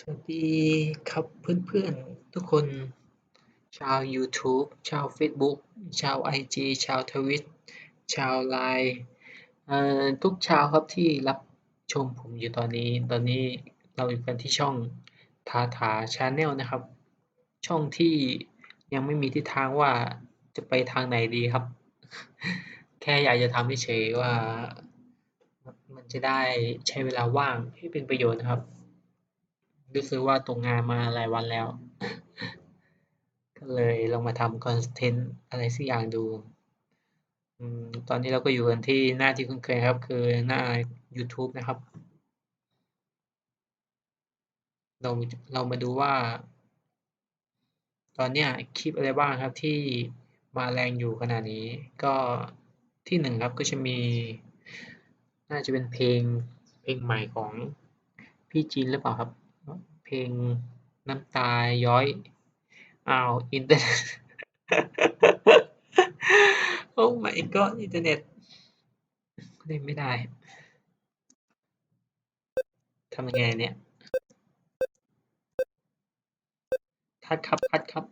สวัสดีครับเพื่อนๆ ทุกคน ชาว YouTube ชาว Facebook ชาว IG ชาวทวิต ชาวไลน์ทุกชาวครับที่รับชมผมอยู่ตอนนี้ ตอนนี้เราอยู่กันที่ช่องทาถาชาแนลนะครับ ช่องที่ยังไม่มีทิศทางว่าจะไปทางไหนดีครับ แค่อยากจะทำเฉยๆว่า มันจะได้ใช้เวลาว่างให้เป็นประโยชน์นะครับ รู้สึกว่าตกงานมาหลายวันแล้ว ก็เลยลองมาทำคอนเทนต์อะไรสักอย่างดูตอนนี้เราก็อยู่กันที่หน้าที่คุ้นเคยครับ คือหน้า YouTube นะครับ เราเรามาดูว่า ตอนนี้คลิปอะไรบ้างครับที่มาแรงอยู่ขณะนี้ ก็ที่หนึ่งครับก็จะมี น่าจะเป็นเพลงเพลงใหม่ของพี่จีนหรือเปล่าครับ เพลงน้ำตาย้อยอ้าวอินเทอร์เน็ตโอ้ my god อินเทอร์เน็ตเล่นไม่ได้ทำยังไงเนี่ยคัดครับคัดครับ